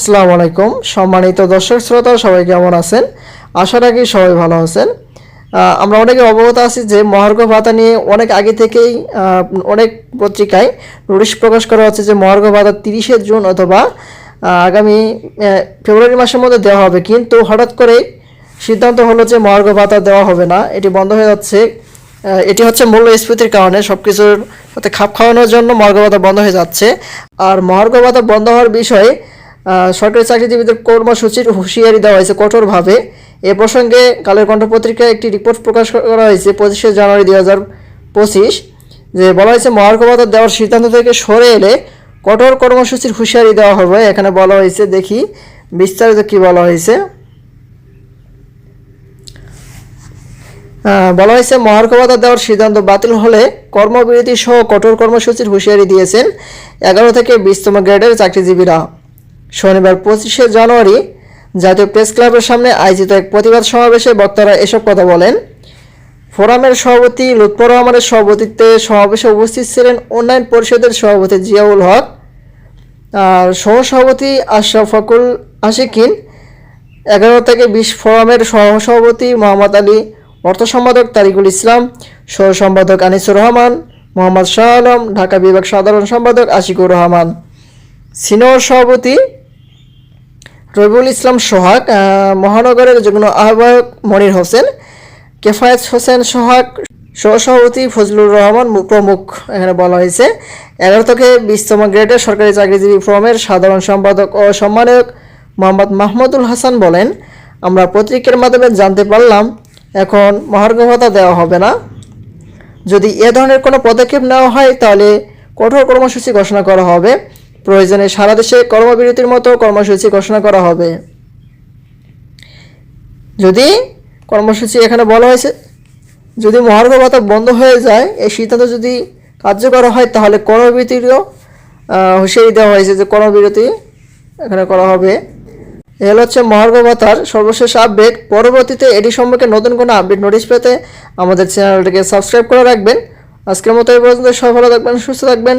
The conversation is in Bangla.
আসসালামু আলাইকুম। সম্মানিত দর্শক শ্রোতা, সবাই কেমন আছেন? আশা রাখি সবাই ভালো আছেন। আমরা অনেকে অবগত আছি যে মহার্ঘ ভাতা নিয়ে অনেক আগে থেকেই অনেক পত্রিকায় নোটিশ প্রকাশ করা হচ্ছে যে মহার্ঘ ভাতা তিরিশে জুন অথবা আগামী ফেব্রুয়ারি মাসের মধ্যে দেওয়া হবে। কিন্তু হঠাৎ করে সিদ্ধান্ত হলো যে মহার্ঘ ভাতা দেওয়া হবে না। এটি বন্ধ হয়ে যাচ্ছে। এটি হচ্ছে মূল্যস্ফীতির কারণে সব কিছুর সাথে খাপ খাওয়ানোর জন্য মহার্ঘ ভাতা বন্ধ হয়ে যাচ্ছে। আর মহার্ঘ ভাতা বন্ধ হওয়ার বিষয়ে সরকারি চাকরিজীবীদের কর্মসূচির হুঁশিয়ারি দেওয়া হয়েছে কঠোরভাবে। এ প্রসঙ্গে কালের কণ্ঠ পত্রিকায় একটি রিপোর্ট প্রকাশ করা হয়েছে পঁচিশে জানুয়ারি দুই হাজার পঁচিশ, যে বলা হয়েছে, মহার্ঘ ভাতা দেওয়ার সিদ্ধান্ত থেকে সরে এলে কঠোর কর্মসূচির হুঁশিয়ারি দেওয়া হবে। এখানে বলা হয়েছে, দেখি বিস্তারিত কি বলা হয়েছে। বলা হয়েছে মহার্ঘভাতা দেওয়ার সিদ্ধান্ত বাতিল হলে কর্মবিরতি সহ কঠোর কর্মসূচির হুঁশিয়ারি দিয়েছেন এগারো থেকে বিশতম গ্রেডের চাকরিজীবীরা। শনিবার পঁচিশে জানুয়ারি জাতীয় প্রেস ক্লাবের সামনে আয়োজিত এক প্রতিবাদ সমাবেশে বক্তারা এসব কথা বলেন। ফোরামের সভাপতি লুৎফর রহমানের সভাপতিত্বে সমাবেশে উপস্থিত ছিলেন উন্নয়ন পরিষদের সভাপতি জিয়াউল হক, আর সহসভাপতি আশরাফাকুল আশিকিন, এগারো থেকে বিশ ফোরামের সহসভাপতি মোহাম্মদ আলী, অর্থ সম্পাদক তারিকুল ইসলাম সহ সম্পাদক আনিসুর রহমান, মোহাম্মদ শাহ আলম, ঢাকা বিভাগ সাধারণ সম্পাদক আশিকুর রহমান। সিনিয়র সভাপতি রবিউল ইসলাম সোহাগ মহানগরের যুগ্ম আহ্বায়ক মনির হোসেন, কেফায়েত হোসেন সোহাগ, সহসভাপতি ফজলুর রহমান প্রমুখ এখানে বলা হয়েছে। এগারো থেকে বিশতম গ্রেডের সরকারি চাকরিজীবী ফোরামের সাধারণ সম্পাদক ও সম্মানক মোহাম্মদ মাহমুদুল হাসান বলেন, আমরা পত্রিকার মাধ্যমে জানতে পারলাম, এখন মহার্ঘভাতা দেওয়া হবে না। যদি এ ধরনের কোনো পদক্ষেপ নেওয়া হয়, তাহলে কঠোর কর্মসূচি ঘোষণা করা হবে। প্রয়োজনে সারা দেশে কর্মবিরতির মতো কর্মসূচি ঘোষণা করা হবে। যদি কর্মসূচি এখানে বলা হয়েছে, যদি মহার্ঘ বন্ধ হয়ে যায়, এই সিদ্ধান্ত যদি কার্যকর হয়, তাহলে কর্মবিরতিরও হুঁশিয়ারি দেওয়া হয়েছে যে কর্মবিরতি এখানে করা হবে। এ হলো হচ্ছে মহার্ঘ ভাতার সর্বশেষ আপডেট। পরবর্তীতে এটি সম্পর্কে নতুন কোনো আপডেট নোটিশ পেতে আমাদের চ্যানেলটিকে সাবস্ক্রাইব করে রাখবেন। আজকের মতো এই পর্যন্ত। সবাই ভালো থাকবেন, সুস্থ থাকবেন।